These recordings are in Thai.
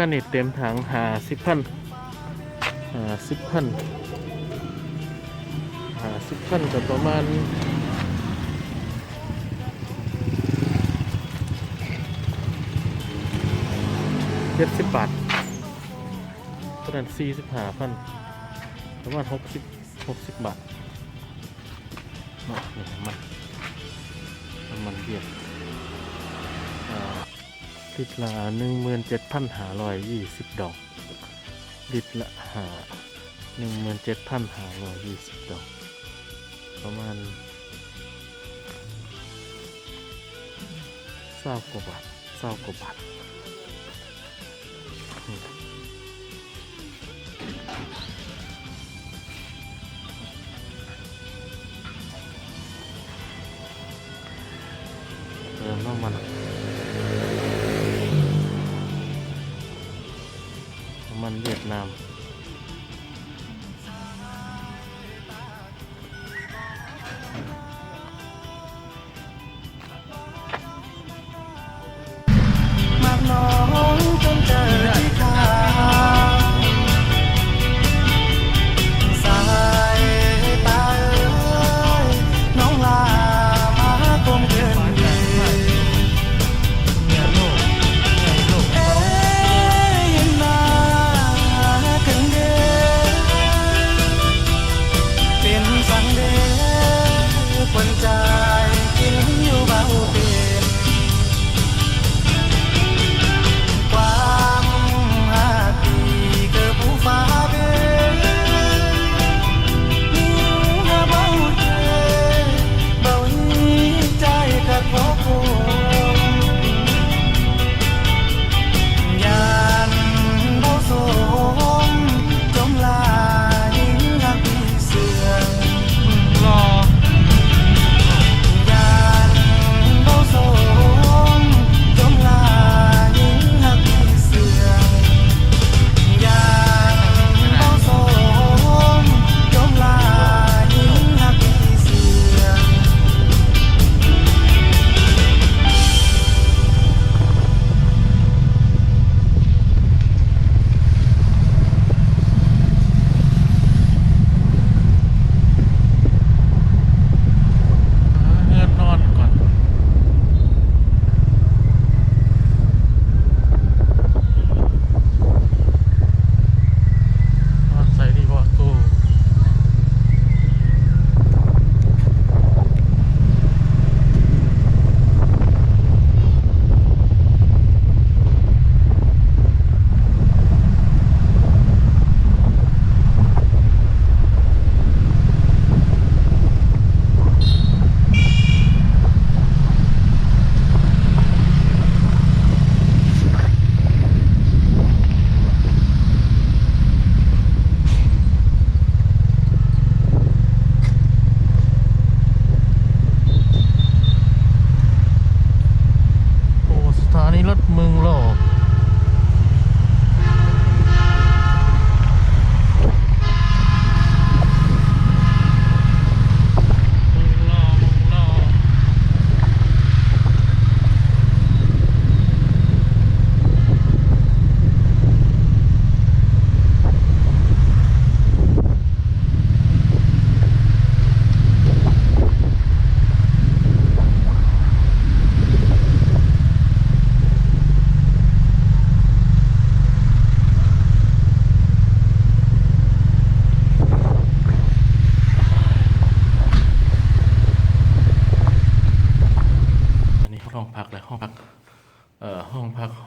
ค่าเน็ตเต็มถังหาสิบพันหาสิบพันหาสิบพันกับประมาณเจ็ดสิบบาทประมาณสี่สิบห้าพันประมาณหกสิบหกสิบบาทเนาะนี่น้ำมันน้ำมันเบียดอ่า ลิตรละหนึ่งหมื่นเจ็ดพันหาร้อยยี่สิบดอกลิตรละหาหนึ่งหมื่นเจ็ดพันหาร้อยยี่สิบดอก ประมาณเศร้ากว่าบาทเศร้ากว่าบาท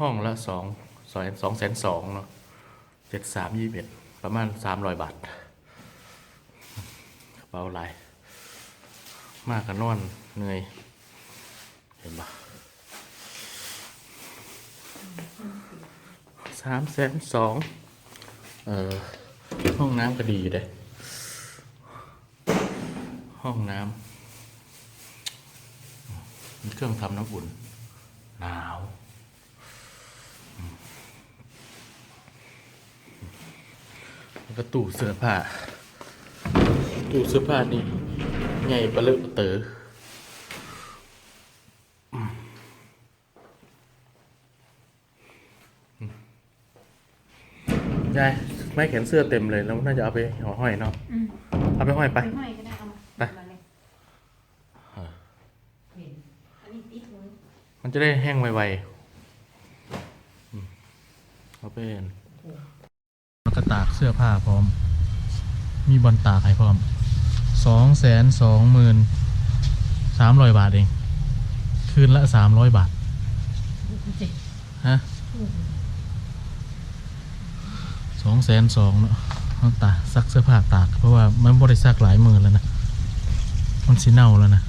ห้องละสองสองสองแสนสองเนาะเจ็ดสามยี่สิบเอ็ดประมาณสามร้อยบาทกระเป๋าหลายมากกันนอนเหนื่อย เห็นปะสามแสนสองเออห้องน้ำก็ดีเด้ห้องน้ำมีเครื่องทำน้ำอุ่น หนาว ก็ตู้เสื้อผ้า ตู้เสื้อผ้านี่ใหญ่ปะเลอะเต๋อใช่ไม่แขนเสื้อเต็มเลย แล้วน่าจะเอาไปห่อห้อยเนาะอเอาไปห้อยไป ไปไมันจะได้แห้งไวๆเอาไป ตากเสื้อผ้าพร้อม มีบอลตากให้พร้อมสองแสนสองหมื่นสามร้อยบาทเอง คืนละสามร้อยบาท ฮะสองแสนสองเนาะตากซักเสื้อผ้าตาก เพราะว่ามันบริซักหลายหมื่นแล้วนะ มันสีเน่าแล้วนะ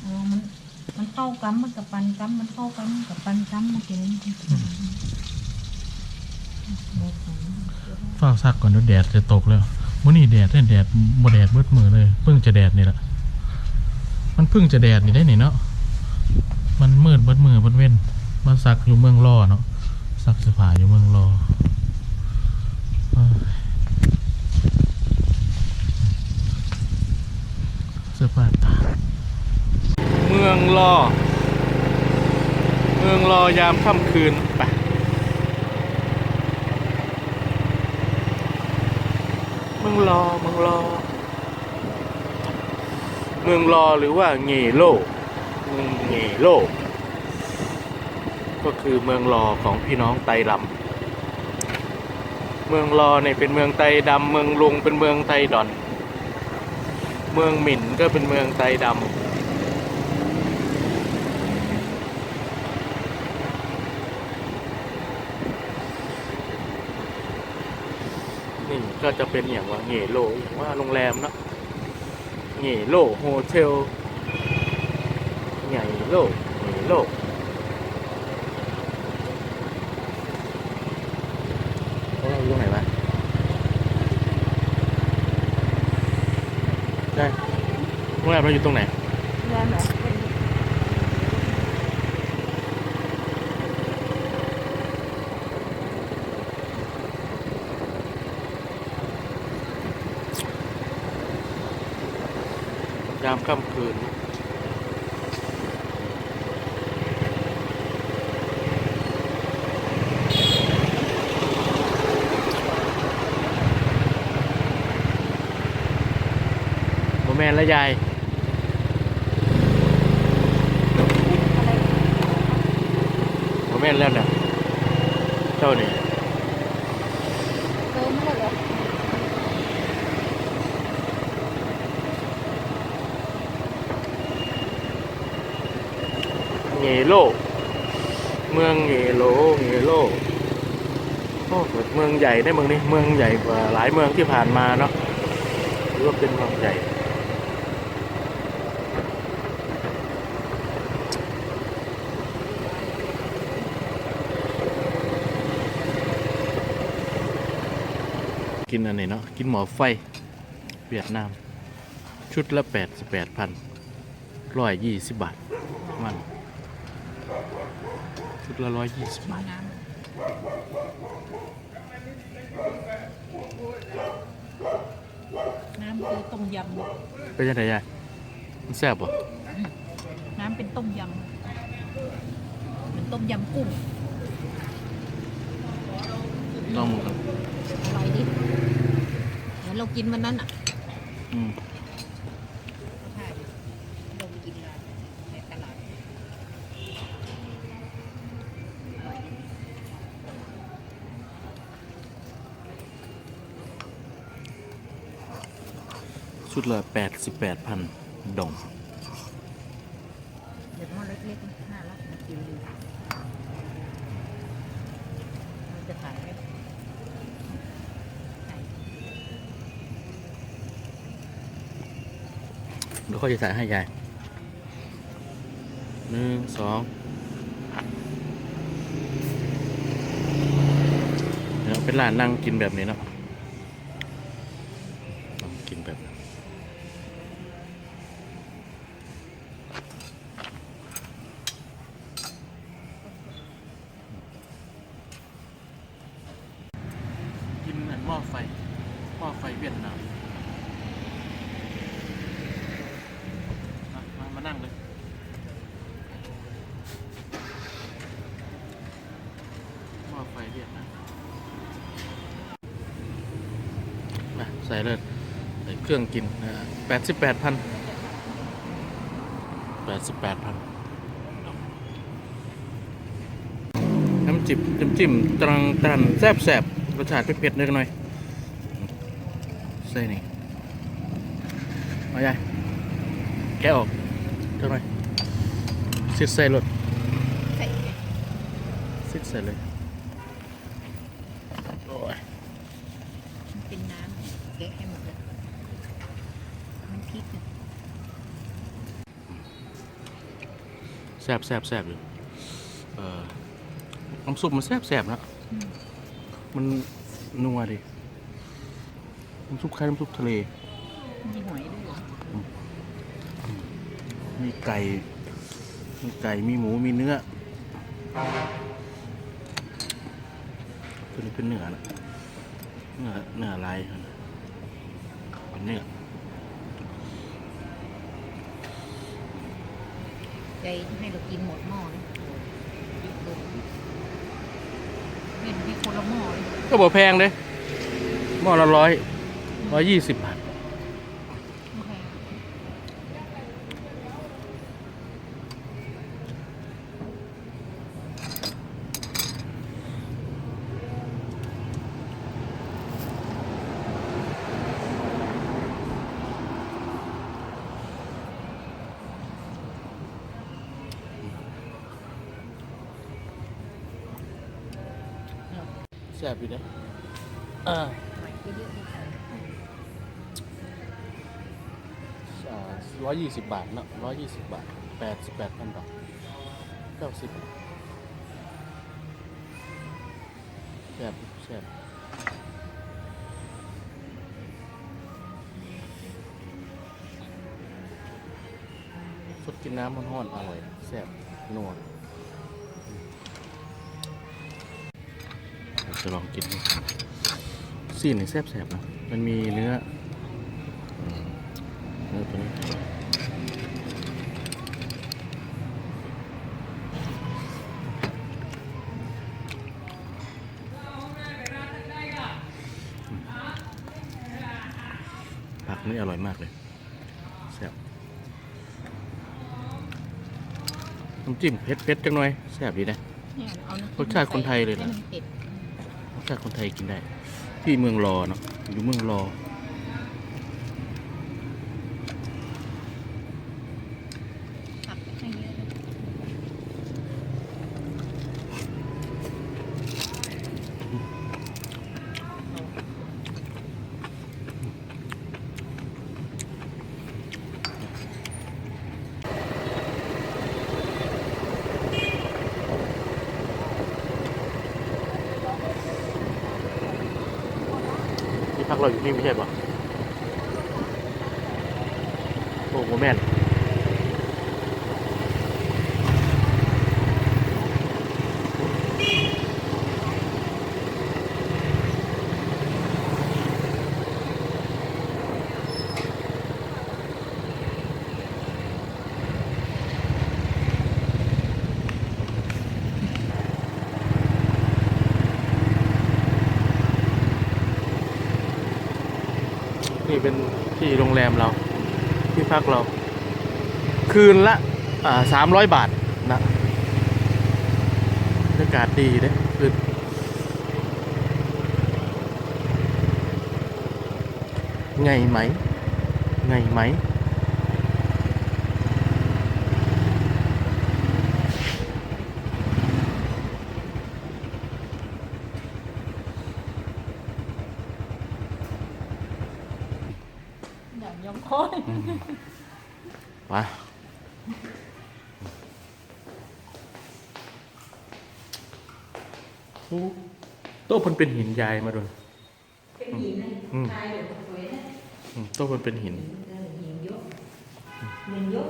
เออมัน มัน เข้ากำมันกับปันกำมันเข้ากำกับปันกำมันกินฝ้าซักก่อนเดี๋ยวแดดจะตกแล้วมื่อนี้แดดแน่แดดบ่แดดเบิดมือเลย เพิ่งจะแดดนี่แหละมันเพิ่งจะแดดนี่ได้นี่เนาะมันมืดเบิดมือเบิดเว้นมาซักอยู่เมืองรอเนาะซักเสื้อผ้าอยู่เมืองรอเอ้ยเสื้อผ้า เมืองรอ เมืองรอยามค่ำคืนไปเมืองรอเมืองรอ เมืองรอหรือว่าเงโลเมืองเงโลก็คือเมืองรอของพี่น้องไตรำเมืองรอเนี่ยเป็นเมืองไตดำเมืองลุงเป็นเมืองไตดอน เมืองหมิ่นก็เป็นเมืองไตดำนี่ ก็จะเป็นอย่างว่าเงโลอย่างว่าโรงแรมเนะเงโลโฮเทลใหญ่โลเงโลเขาเราอยู่ตรงไหนวะได้โรงแรมเราอยู่ตรงไหน แรงเหรอ ยามค่ำคืนโมแมนและยายโมแมนแล้วนี่ยเจ้านี่ เติมไม่ได้เหรอ เง โล เมืองเงโลเงโลโอ้เมืองใหญ่ได้เมืองนี้เมืองใหญ่กว่าหลายเมืองที่ผ่านมาเนาะหรือว่าเป็นเมืองใหญ่กินอันไหนเนาะกินหมอไฟเวียดนาม ชุดละแปดสิบแปดพันร้อยยี่สิบบาทมัน ชุดละร้อยยี่สิบบาทน้ำน้ำคือต้มยเป็นยังไงยายมันแซ่บป่ะำน้ำเป็นต้มยำเป็นต้มยำกุ้งลองมือกันอร่อยดิเหมือนเรากินวันนั้นอะ อืม ใช่เราไปกินร้านในตลาด ชุดละแปดสิบแปดพันดองเดี๋ยวหม้อเล็กๆน่ารักมากินดูมันจะถ่ายไหมถ่ายเดี๋ยวเขาจะใส่ให้ยายหนึ่งสองเดี๋ยเป็นร้านนั่งกินแบบนี้เนาะนั่งกินแบบนั้นกินเหมือนหม้อไฟหม้อไฟเวียดนาม ได้เค รื่องกินนะแปดสิบแปดพันแปดสิบแปดพันน้ำจิ้มน้ำจิ้มตรังตันแซ่บแซ่บรสชาติเผ็ดๆนิดหน่อยใส่นี่เอาใหญ่แกะออกเท่าไหร่อยซิดใส่รถใส่ไงซิดใส่เลยโอ้ยมันเป็นน้ำแกะให้หมดเลยมันพริกอะ แซ่บแซ่บแซ่บอยู่เอ่อน้ำซุปมันแซ่บแซ่บนะมันนัวดิน้ำซุปคล้ายน้ำซุปทะเล มีหอยด้วยเหรอมีไก่ มีไก่ มีหมู มีเนื้อตัวนี้เป็นเนื้อนะเนื้อเนื้อลายเป็นเนื้อ ใจให้เรากินหมดหม้อเลยนี่มีคนละหม้อเลยก็บอกแพงเลยหม้อละร้อยร้อยยี่สิบบาท โอเค แซ่บอยู่นะอ่าหอยก็เยอะดีค่ะร้อยยี่สิบบาทเนอะร้อยยี่สิบบาทแปดสิบแปดพันบาทเก้าสิบแซ่บแซ่บสดกินน้ำมันห้อนๆอร่อยแซ่บนัว จะลองกินดูซีนนี่แซ่บๆนะ มันมีเนื้ออืมเนื้อตัวนี้อร่อยผักนี่อร่อยมากเลยแซ่บน้ำจิ้มเผ็ดเผ็ดๆจังหน่อยแซ่บดีนะเนี่ยเอาน้ำรสชาติคนไทยเลยนะให้มันเผ็ดรส ชาติคนไทยกินได้ ที่เมืองรอเนาะอยู่เมืองรอ ผักให้เยอะเลย ที่พักเราอยู่นี่ไม่ใช่ปะโอ้โหแม่นนี่เป็นที่โรงแรมเรา ที่พักเรา คืนละสามร้อยบาทนะบรรยากาศดีเลยคือไงไหม ไงไหม อย่างยำคอย ไปโอ้โต๊ะมันเป็นหินยายมาด้วยเป็นหินนะอืมตายเลยสวยนะอืมโต๊ะมันเป็นหินเออหินเยอะหินเยอะ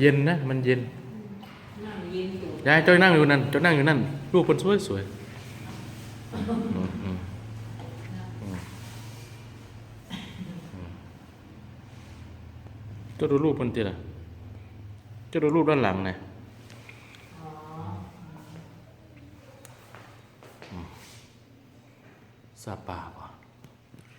เย็นนะมันเย็นนั่งเย็นอยู่ยายเจ้านั่งอยู่นั่นเจ้านั่งอยู่นั่นรูปคนสวยสวยอืมอืมอืมอืมเจ้าดูรูปมันตีละเจ้าดูรูปด้านหลังนะ ซาปาบ